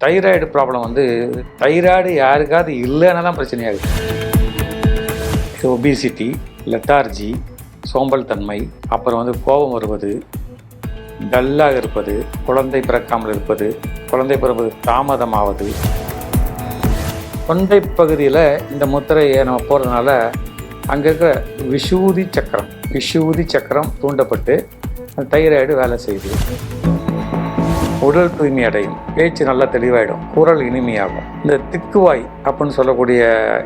Thyroid problem வந்து thyroid யாருக்காவது இல்லைன்னா தான் பிரச்சனையாக இருக்குது ஒபிசிட்டி லெத்தார்ஜி சோம்பல் தன்மை அப்புறம் வந்து கோபம் வருவது டல்லாக இருப்பது குழந்தை பிறக்காமல் இருப்பது குழந்தை பிறப்பது தாமதமாவது. தொண்டை பகுதியில் இந்த முத்திரையை நம்ம போகிறதுனால அங்கே இருக்கிற விஷூதி சக்கரம் விஷூதி சக்கரம் தூண்டப்பட்டு அந்த தைராய்டு வேலை செய்யுது. உடல் தூய்மை அடையும். பேச்சு நல்லா தெளிவாயிடும். குரல் இனிமையாகும். இந்த திக்குவாய் அப்படின்னு சொல்லக்கூடிய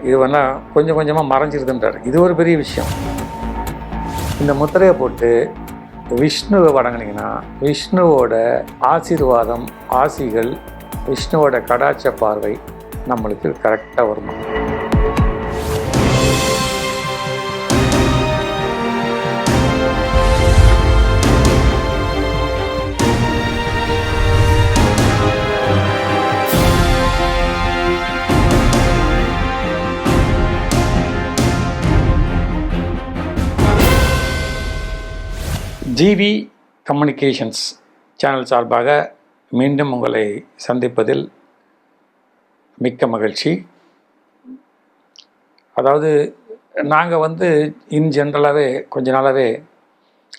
இதுவெல்லாம் கொஞ்சம் கொஞ்சமாக மறைஞ்சிருதுன்றார். இது ஒரு பெரிய விஷயம். இந்த முத்திரையை போட்டு விஷ்ணுவை வணங்கினீங்கன்னா விஷ்ணுவோட ஆசீர்வாதம் ஆசிகள் விஷ்ணுவோட கடாட்ச பார்வை நம்மளுக்கு கரெக்டாக வருமா? ஜிவி கம்யூனிகேஷன்ஸ் சேனல் சார்பாக மீண்டும் உங்களை சந்திப்பதில் மிக்க மகிழ்ச்சி. அதாவது நாங்கள் வந்து இன் ஜென்ரலாகவே கொஞ்ச நாளாகவே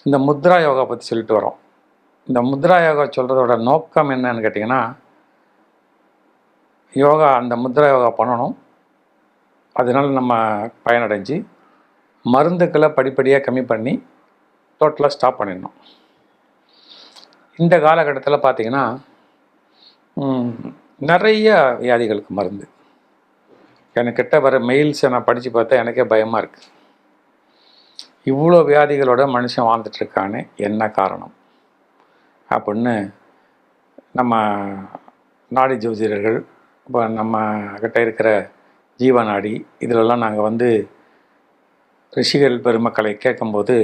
இந்த முத்ரா யோகா பற்றி சொல்லிட்டு வரோம். இந்த முத்ரா யோகா சொல்கிறதோட நோக்கம் என்னன்னு கேட்டிங்கன்னா யோகா அந்த முத்ரா யோகா பண்ணணும். அதனால் நம்ம பயனடைஞ்சு மருந்துக்களை படிப்படியாக கம்மி பண்ணி டோட்டலாக ஸ்டாப் பண்ணிடணும். இந்த காலகட்டத்தில் பார்த்தீங்கன்னா நிறைய வியாதிகளுக்கு மருந்து. எனக்கிட்ட வர மெயில்ஸை நான் படித்து பார்த்தா எனக்கே பயமாக இருக்குது இவ்வளோ வியாதிகளோட மனுஷன் வாழ்ந்துட்டுருக்கானே என்ன காரணம்? அப்படின்னு நம்ம நாடி ஜோதிடர்கள் இப்போ நம்ம கிட்ட இருக்கிற ஜீவநாடி இதிலெல்லாம் நாங்கள் வந்து ரிஷிகள் பெருமக்களை கேட்கும்போது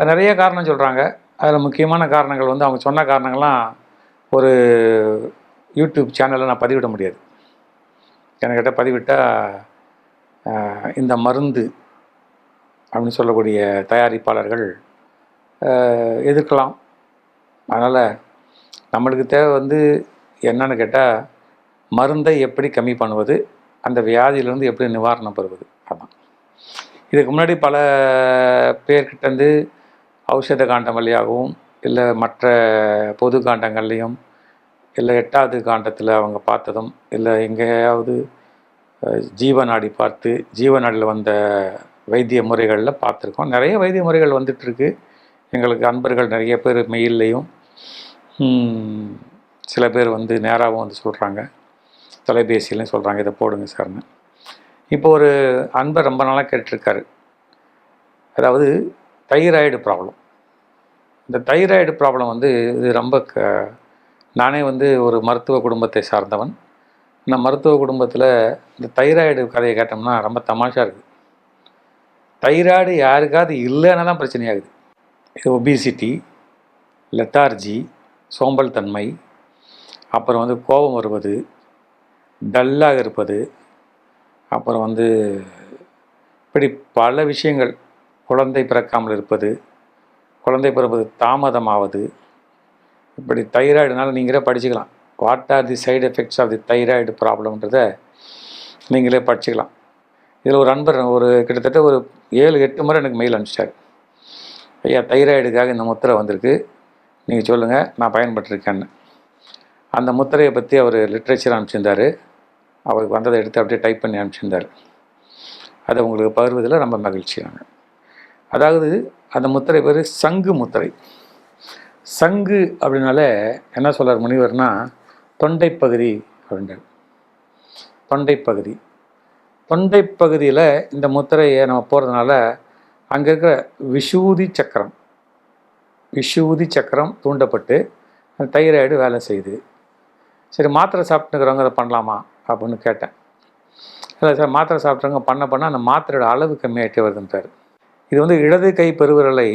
அது நிறைய காரணம் சொல்கிறாங்க அதில் முக்கியமான காரணங்கள் வந்து அவங்க சொன்ன காரணங்கள்லாம் ஒரு யூடியூப் சேனலில் நான் பதிவிட முடியாது. என்கிட்ட பதிவிட்டால் இந்த மருந்து அப்படின்னு சொல்லக்கூடிய தயாரிப்பாளர்கள் எதிர்க்கலாம். அதனால் நம்மளுக்கு தேவை வந்து என்னன்னு கேட்டால் மருந்தை எப்படி கம்மி பண்ணுவது அந்த வியாதியிலேருந்து எப்படி நிவாரணம் பெறுவது அதான். இதுக்கு முன்னாடி பல பேர்கிட்டேருந்து ஔஷத காண்டம் வழியாகவும் இல்லை மற்ற பொது காண்டங்கள்லேயும் இல்லை எட்டாவது காண்டத்தில் அவங்க பார்த்ததும் இல்லை எங்கேயாவது ஜீவநாடி பார்த்து ஜீவநாடியில் வந்த வைத்திய முறைகளில் பார்த்துருக்கோம். நிறைய வைத்திய முறைகள் வந்துட்டுருக்கு. எங்களுக்கு அன்பர்கள் நிறைய பேர் மெயில்லையும் சில பேர் வந்து நேராகவும் வந்து சொல்கிறாங்க தொலைபேசியிலையும் சொல்கிறாங்க இதை போடுங்க சார்னு. இப்போ ஒரு அன்பர் ரொம்ப நாளாக கேட்டிருக்காரு. அதாவது தைராய்டு ப்ராப்ளம். இந்த தைராய்டு ப்ராப்ளம் வந்து இது ரொம்ப க நானே வந்து ஒரு மருத்துவ குடும்பத்தை சார்ந்தவன். இந்த மருத்துவ குடும்பத்தில் இந்த தைராய்டு கதையை கேட்டோம்னா ரொம்ப தமாஷாக இருக்குது தைராய்டு யாருக்காவது இல்லைன்னா தான் பிரச்சனையாகுது. இது ஒபிசிட்டி லெத்தார்ஜி சோம்பல் தன்மை அப்புறம் வந்து கோபம் வருவது டல்லாக இருப்பது அப்புறம் வந்து இப்படி பல விஷயங்கள் குழந்தை பிறக்காமல் இருப்பது குழந்தை பிறப்பது தாமதமாவது இப்படி தைராய்டுனால நீங்களே படிச்சுக்கலாம். What are the side effects of the thyroid ப்ராப்ளம்ன்றத நீங்களே படிச்சுக்கலாம். இதில் ஒரு அன்பர் ஒரு கிட்டத்தட்ட ஒரு ஏழு எட்டு முறை எனக்கு மெயில் அனுப்பிச்சிட்டாரு. ஐயா தைராய்டுக்காக இந்த முத்திரை வந்திருக்கு. நீங்கள் சொல்லுங்கள் நான் பயன்பட்டிருக்கேன்னு. அந்த முத்திரையை பற்றி அவர் லிட்ரேச்சர் அனுப்பிச்சிருந்தாரு. அவருக்கு வந்ததை எடுத்து அப்படியே டைப் பண்ணி அனுப்பிச்சிருந்தார். அதை உங்களுக்கு பகிர்வதில் ரொம்ப மகிழ்ச்சி நாங்கள் அதாவது அந்த முத்திரை பேர் சங்கு முத்திரை. சங்கு அப்படின்னாலே என்ன சொல்கிறார் முனிவர்னா தொண்டைப்பகுதி அப்படின்றார். தொண்டைப்பகுதி தொண்டைப்பகுதியில் இந்த முத்திரையை நம்ம போகிறதுனால அங்கே இருக்கிற விஷூதி சக்கரம் விஷூதி சக்கரம் தூண்டப்பட்டு அந்த தைராய்டு வேலை செய்யுது. சரி மாத்திரை சாப்பிட்டுக்கிறவங்க அதை பண்ணலாமா அப்படின்னு கேட்டேன். இல்லை சார் மாத்திரை சாப்பிட்றவங்க பண்ண பண்ண அந்த மாத்திரையோட அளவு கம்மியாகிட்டே வருதுன்ட்டார் இது வந்து இடது கை பெருவிரலை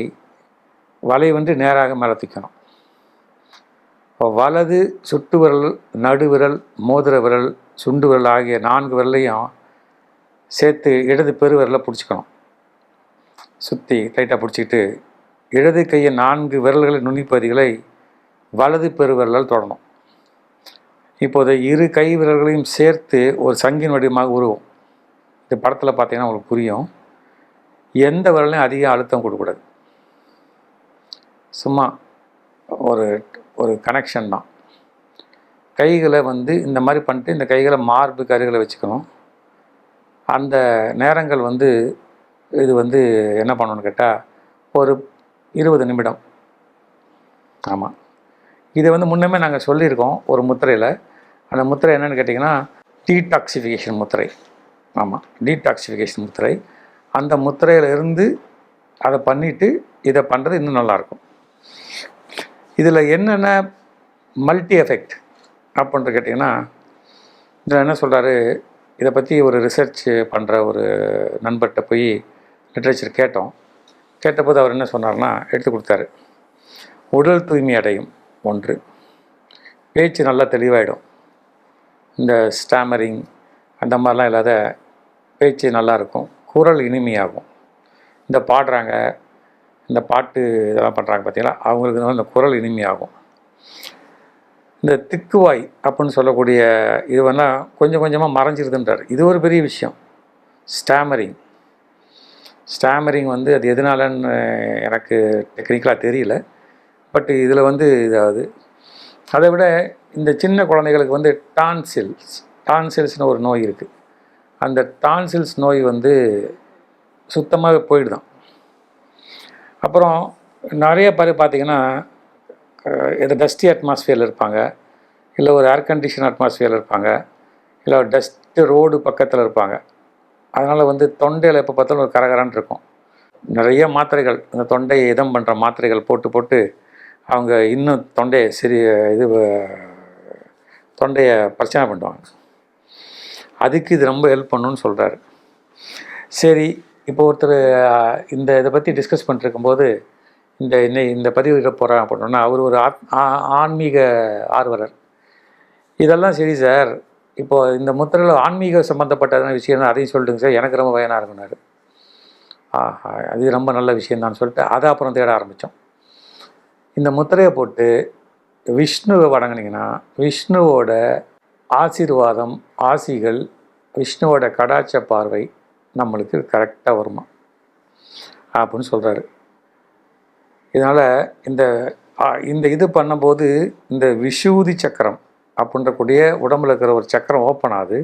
வலை வந்து நேராக மேலே தூக்கணும் இப்போ வலது சுட்டு விரல் நடுவிரல் மோதிர விரல் சுண்டு விரல் ஆகிய நான்கு விரலையும் சேர்த்து இடது பெருவிரலை பிடிச்சிக்கணும். சுற்றி டைட்டாக பிடிச்சிக்கிட்டு இடது கையை நான்கு விரல்களின் நுனிப்பதிகளை வலது பெருவிரலால் தொடணும். இப்போது இரு கை விரல்களையும் சேர்த்து ஒரு சங்கின் வடிவமாக உருவும். இந்த படத்தில் பார்த்தீங்கன்னா உங்களுக்கு புரியும். எந்த விரலையும் அதிக அழுத்தம் கொடுக்கக்கூடாது. சும்மா ஒரு ஒரு கனெக்ஷன் தான். கைகளை வந்து இந்த மாதிரி பண்ணிட்டு இந்த கைகளை மார்பு கருகளை வச்சுக்கணும். அந்த நேரங்கள் வந்து இது வந்து என்ன பண்ணணும்னு கேட்டால் ஒரு இருபது நிமிடம். ஆமாம் இதை வந்து முன்னமே நாங்கள் சொல்லியிருக்கோம் ஒரு முத்திரையில். அந்த முத்திரை என்னென்னு கேட்டிங்கன்னா டீடாக்சிஃபிகேஷன் முத்திரை. ஆமாம் டீடாக்சிஃபிகேஷன் முத்திரை. அந்த முத்திரையில இருந்து அதை பண்ணிவிட்டு இதை பண்ணுறது இன்னும் நல்லாயிருக்கும். இதில் என்னென்ன மல்டி எஃபெக்ட் அப்படின்ட்டு கேட்டிங்கன்னா இதில் என்ன சொல்கிறாரு இதை பற்றி ஒரு ரிசர்ச் பண்ணுற ஒரு நண்பர்கிட்ட போய் லிட்ரேச்சர் கேட்டோம். கேட்டபோது அவர் என்ன சொன்னார்னா எடுத்து கொடுத்தாரு. உடல் தூய்மை அடையும் ஒன்று. பேச்சு நல்லா தெளிவாயிடும். இந்த ஸ்டாமரிங் அந்த மாதிரிலாம் இல்லாத பேச்சு நல்லாயிருக்கும். குரல் இனிமையாகும். இந்த பாடுறாங்க இந்த பாட்டு இதெல்லாம் பண்ணுறாங்க பார்த்தீங்களா அவங்களுக்கு வந்து இந்த குரல் இனிமையாகும். இந்த திக்குவாய் அப்படின்னு சொல்லக்கூடிய இது வேணால் கொஞ்சம் கொஞ்சமாக மறைஞ்சிருதுன்றார். இது ஒரு பெரிய விஷயம். ஸ்டாமரிங். ஸ்டாமரிங் வந்து அது எதனாலன்னு எனக்கு டெக்னிக்கலாக தெரியல. பட் இதில் வந்து இதாவது அதை விட இந்த சின்ன குழந்தைகளுக்கு வந்து டான்சில்ஸ் டான்சில்ஸ்னு ஒரு நோய் இருக்குது அந்த டான்சில்ஸ் நோய் வந்து சுத்தமாகவே போயிடுதான். அப்புறம் நிறைய பேர் பார்த்திங்கன்னா இது டஸ்டி அட்மாஸ்ஃபியரில் இருப்பாங்க. இல்லை ஒரு ஏர் கண்டிஷன் அட்மாஸ்ஃபியரில் இருப்பாங்க. இல்லை ஒரு டஸ்ட்டு ரோடு பக்கத்தில் இருப்பாங்க. அதனால் வந்து தொண்டையில் எப்போ பார்த்தாலும் ஒரு கரகரான் இருக்கும். நிறைய மாத்திரைகள் அந்த தொண்டையை இதம் பண்ணுற மாத்திரைகள் போட்டு போட்டு அவங்க இன்னும் தொண்டையை சரி இது தொண்டையை பிரச்சனை பண்ணுவாங்க. அதுக்கு இது ரொம்ப ஹெல்ப் பண்ணுன்னு சொல்கிறாரு சரி இப்போ ஒருத்தர் இந்த இதை பற்றி டிஸ்கஸ் பண்ணிருக்கும்போது இந்த இன்னை இந்த பதிவு போகிறேன் அப்படின்னா அவர் ஒரு ஆத் ஆ- ஆன்மீக ஆர்வலர். இதெல்லாம் சரி சார் இப்போ இந்த முத்திரையில் ஆன்மீக சம்மந்தப்பட்டதான விஷயம் அதையும் சொல்லிட்டுங்க சார் எனக்கு ரொம்ப பயனாக இருக்குனாரு ஆஹா அது ரொம்ப நல்ல விஷயம்தான் சொல்லிட்டு அதை அப்புறம் தேட ஆரம்பித்தோம் இந்த முத்திரையை போட்டு விஷ்ணுவை வணங்கினீங்கன்னா விஷ்ணுவோட ஆசீர்வாதம் ஆசிகள் விஷ்ணுவோட கடாட்ச பார்வை நம்மளுக்கு கரெக்டாக வருமா? அப்படின்னு சொல்கிறாரு இதனால் இந்த இந்த இது பண்ணும்போது இந்த விஷூதி சக்கரம் அப்படின்றக்கூடிய உடம்புல இருக்கிற ஒரு சக்கரம் ஓப்பன் ஆகுது.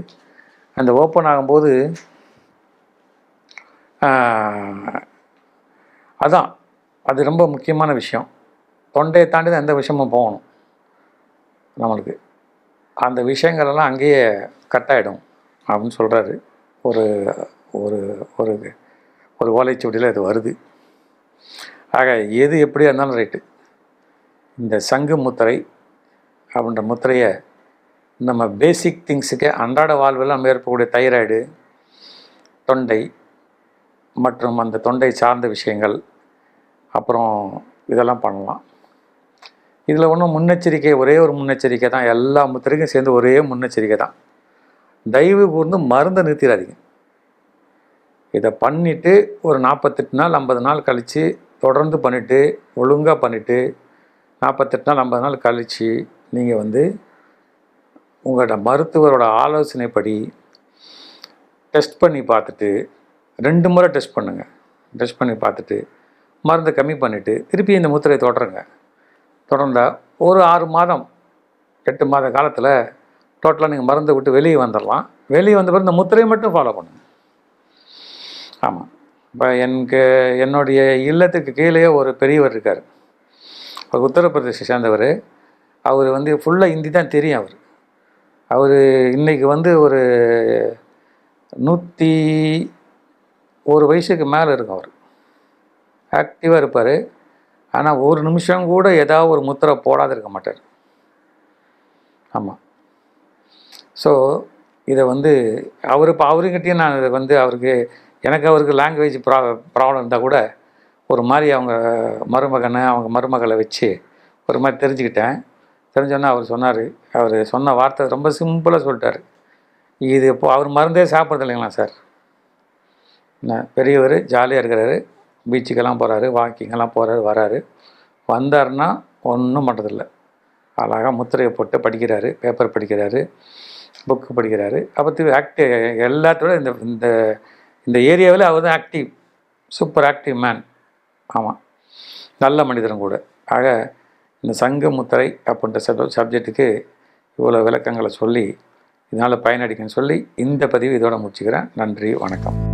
அந்த ஓப்பன் ஆகும்போது அதான் அது ரொம்ப முக்கியமான விஷயம். தொண்டையை தாண்டி தான் எந்த விஷயமும் போகணும் நம்மளுக்கு. அந்த விஷயங்களெல்லாம் அங்கேயே கட் ஆகிடும் அப்படின்னு சொல்கிறாரு ஒரு ஒரு ஒரு ஒரு ஓலைச்சுவடியில் இது வருது. ஆக எது எப்படியா இருந்தாலும் ரைட்டு. இந்த சங்கு முத்திரை அப்படின்ற முத்திரையை நம்ம பேசிக் திங்ஸுக்கே அன்றாட வாழ்வில் நம்ம ஏற்படக்கூடிய தைராய்டு தொண்டை மற்றும் அந்த தொண்டை சார்ந்த விஷயங்கள் அப்புறம் இதெல்லாம் பண்ணலாம். இதில் ஒன்றும் முன்னெச்சரிக்கை ஒரே ஒரு முன்னெச்சரிக்கை தான். எல்லா முத்திரைக்கும் சேர்ந்து ஒரே முன்னெச்சரிக்கை தான். தயவு கூர்ந்து மருந்தை நிறுத்திடாதீங்க. இதை பண்ணிவிட்டு ஒரு நாற்பத்தெட்டு நாள் ஐம்பது நாள் கழித்து தொடர்ந்து பண்ணிவிட்டு ஒழுங்காக பண்ணிவிட்டு நாற்பத்தெட்டு நாள் ஐம்பது நாள் கழித்து நீங்கள் வந்து உங்களோட மருத்துவரோட ஆலோசனைப்படி டெஸ்ட் பண்ணி பார்த்துட்டு ரெண்டு முறை டெஸ்ட் பண்ணுங்கள் டெஸ்ட் பண்ணி பார்த்துட்டு மருந்தை கம்மி பண்ணிவிட்டு திருப்பி இந்த முத்திரையை தொடருங்க. தொடர்ந்த ஒரு ஆறு மாதம் எட்டு மாத காலத்தில் டோட்டலாக நீங்கள் மறந்து விட்டு வெளியே வந்துடலாம் வெளியே வந்த பிறகு இந்த முத்திரையை மட்டும் ஃபாலோ பண்ணுங்க. ஆமாம் இப்போ எனக்கு என்னுடைய இல்லத்துக்கு கீழே ஒரு பெரியவர் இருக்கார். அவர் உத்தரப்பிரதேச சேர்ந்தவர். அவர் வந்து ஃபுல்லாக ஹிந்தி தான் தெரியும் அவர். அவர் இன்றைக்கி வந்து ஒரு நூற்றி ஒரு வயசுக்கு மேலே இருக்கும் அவர். ஆக்டிவாக இருப்பார். ஆனால் ஒரு நிமிஷம் கூட ஏதாவது ஒரு முத்திரை போடாது இருக்க மாட்டார் ஆமாம் ஸோ இதை வந்து அவர் இப்போ அவருக்கிட்டேயும் நான் இதை வந்து அவருக்கு எனக்கு அவருக்கு லாங்குவேஜ் ப்ரா ப்ராப்ளம் இருந்தால் கூட ஒரு மாதிரி அவங்க மருமகனை அவங்க மருமகளை வச்சு ஒரு மாதிரி தெரிஞ்சுக்கிட்டேன். தெரிஞ்சோன்னே அவர் சொன்னார். அவர் சொன்ன வார்த்தை ரொம்ப சிம்பிளாக சொல்லிட்டார். இது இப்போ அவர் மருந்தே சாப்பிட்றது இல்லைங்களா சார் என்ன? பெரியவர் ஜாலியாக இருக்கிறாரு. பீச்சுக்கெல்லாம் போகிறாரு வாக்கிங்கெல்லாம் போகிறாரு வராரு. வந்தாருன்னா ஒன்றும் பண்ணுறதில்ல அழகாக முத்திரையை போட்டு படிக்கிறாரு பேப்பர் படிக்கிறாரு புக்கு படிக்கிறாரு. அப்போ திரு ஆக்டி எல்லாத்தோட இந்த இந்த இந்த ஏரியாவில் அவர் தான் ஆக்டிவ் சூப்பர் ஆக்டிவ் மேன் ஆமாம் நல்ல மனிதரும் கூட. ஆக இந்த சங்க முத்திரை அப்படின்ற சப் சப்ஜெக்ட்டுக்கு இவ்வளோ விளக்கங்களை சொல்லி இதனால் பயனடிக்கன்னு சொல்லி இந்த பதிவு இதோட முடிச்சுக்கிறேன். நன்றி வணக்கம்.